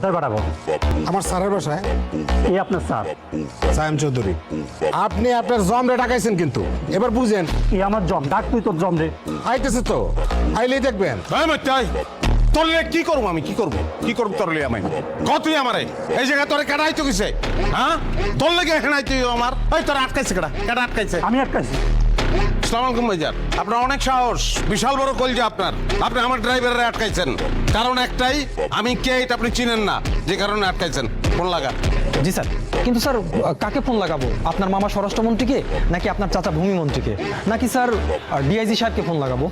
কোথায় পাঠাবো? আমার স্যারের বাসায়। এই আপনার স্যার। সায়েম চৌধুরী। আপনি আপনার জমরে ডাকাইছেন কিন্তু। এবার বুঝেন। এই আমার জম ডাক তুই তোর জম রে আইতেছে তো। আইলেই দেখবেন। হ্যাঁ তোরলে কি করব আমি? কি করব? কি করব তোরলে আমি কতই আমারে? এই জায়গায় তোরে কেডাই তো কিসে? হ্যাঁ? তোর লেগে হেনাই তুই আমার? এই তোর আটকাইছে কেডা? কেডা আটকাইছে? আমি আটকাছি সালাম আলাইকুম ভাইজান আপনার অনেক সাহস বিশাল বড় কলজা আপনার। আপনি আমার ড্রাইভারে আটকাইছেন। কারণ একটাই আমি কে এটা আপনি চিনেন না যে কারণে আটকাইছেন। ফোন লাগা। জি স্যার কিন্তু স্যার কাকে ফোন লাগাবো? আপনার মামা স্বরাষ্ট্রমন্ত্রীকে নাকি আপনার চাচা ভূমি মন্ত্রীকে নাকি স্যার ডিআইজি সাহেবকে ফোন লাগাবো?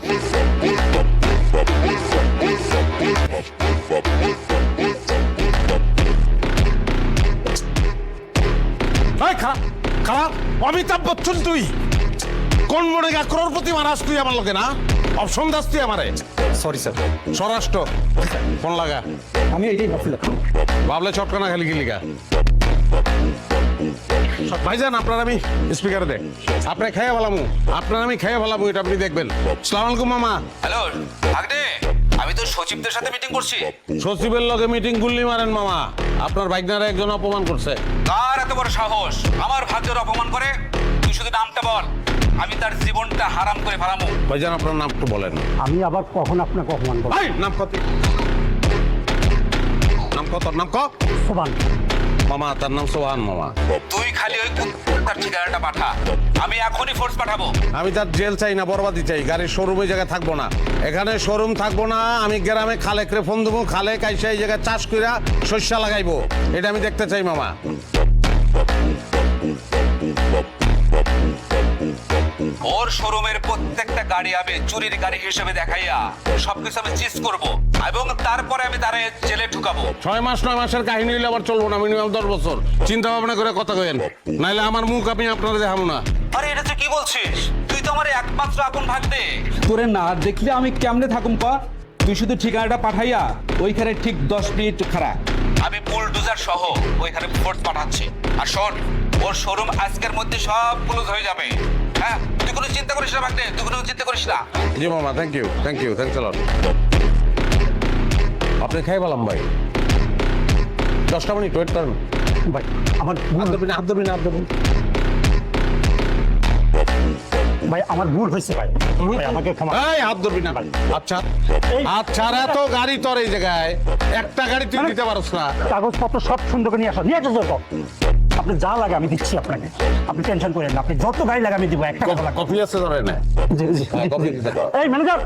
খারাপ খারাপ অমিতাভ বচ্চন তুই। কোন মনে গা করোড়পতি মারাস তুই আমার লোকে না? অপশন দাস তুই আমারে। সরি স্যার স্বরাষ্ট্র। ফোন লাগা। আমি এইটাই ভাবছিলাম। ভাবলে চটকানা খালি গিলিকা ভাইজান আপনার আমি স্পিকারে দেখ আপনি খেয়ে ভালামু আপনার আমি খেয়ে ভালামু এটা আপনি দেখবেন। সালাম আলাইকুম মামা। হ্যালো ভাগ্নে আমি তো সচিবদের সাথে মিটিং করছি। সচিবের লগে মিটিং গুল্লি মারেন মামা। আপনার বাইকনারে একজন অপমান করছে। কার এত বড় সাহস? আমার ভাগ্যের অপমান করে। তুই শুধু নামটা বল। আমি তার জীবনটা হারাম করে ফেলামু। ভাইজান আপনার নাম একটু বলেন। আমি আবার কখন আপনাকে অপমান করব? এই, নাম কত? নাম কত? নাম ক? সোবান। মামা তার নাম সোহান মামা। তুই খালি ওই তার ঠিকানাটা পাঠা। আমি এখনই ফোর্স পাঠাবো। আমি তার জেল চাই না বরবাদি চাই। গাড়ির শোরুম ওই জায়গায় থাকব না। এখানে শোরুম থাকব না আমি গ্রামে খালে করে ফোন দেবো খালে কাইসা এই জায়গায় চাষ কইরা শস্য লাগাইবো। এটা আমি দেখতে চাই মামা। শোরুমের প্রত্যেকটা গাড়ি আমি চুরির গাড়ি হিসেবে দেখাইয়া সবকিছু আমি চিজ করব এবং তারপরে আমি তারে জেলে ঢুকাবো। ছয় মাস নয় মাসের কাহিনী হইলে আবার চলবো না মিনিমাম দশ বছর। চিন্তা ভাবনা করে কথা কইেন। নাইলে আমার মুখ আমি আপনারা দেখাবো না। আরে এটা তুই কি বলছিস? তুই তো আমার একমাত্র আপন ভাগ্নে। তোরে না দেখলে আমি কেমনে থাকুম পা তুই শুধু ঠিকানাটা পাঠাইয়া ওইখানে ঠিক দশ মিনিট খারাপ আমি বুলডোজার সহ ওইখানে ফোর্স পাঠাচ্ছি। আর শোন ওর শোরুম আজকের মধ্যে সব ক্লোজ হয়ে যাবে। হ্যাঁ তুই কোনো চিন্তা করিস না ভাগ্নে তুই কোনো চিন্তা করিস না। জি মামা thank you thank you thanks lot আপনি খাই পেলাম ভাই। দশটা মিনিট ওয়েট করেন। ভাই আমার ভুল ধরবেন হাত ধরবেন হাত ধরবেন ভাই আমার ভুল হয়েছে ভাই। ভাই আমাকে ক্ষমা এই হাত ধরবি না আচ্ছা। আচ্ছা রে তো গাড়ি তোর এই জায়গায়। একটা গাড়ি তুই দিতে পারস না। কাগজপত্র সব সুন্দর করে নিয়ে আসো। নিয়ে আসো আপনি যা লাগে আমি দিচ্ছি আপনাকে। আপনি টেনশন করেন না আপনি যত গাড়ি লাগে আমি দিব একটা কথা লাগবে কফি আছে ধরে না জি জি। হ্যাঁ, কফি দিতে এই ম্যানেজার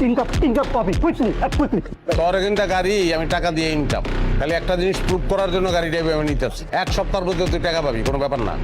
তিন কাপ তিন কাপ কফি কুইকলি এক কুইকলি তোর কিন্তু গাড়ি আমি টাকা দিয়ে ইনকাম খালি একটা জিনিস প্রুভ করার জন্য গাড়িটা আমি নিতে আসছি। এক সপ্তাহের মধ্যে তুই টাকা পাবি কোনো ব্যাপার না।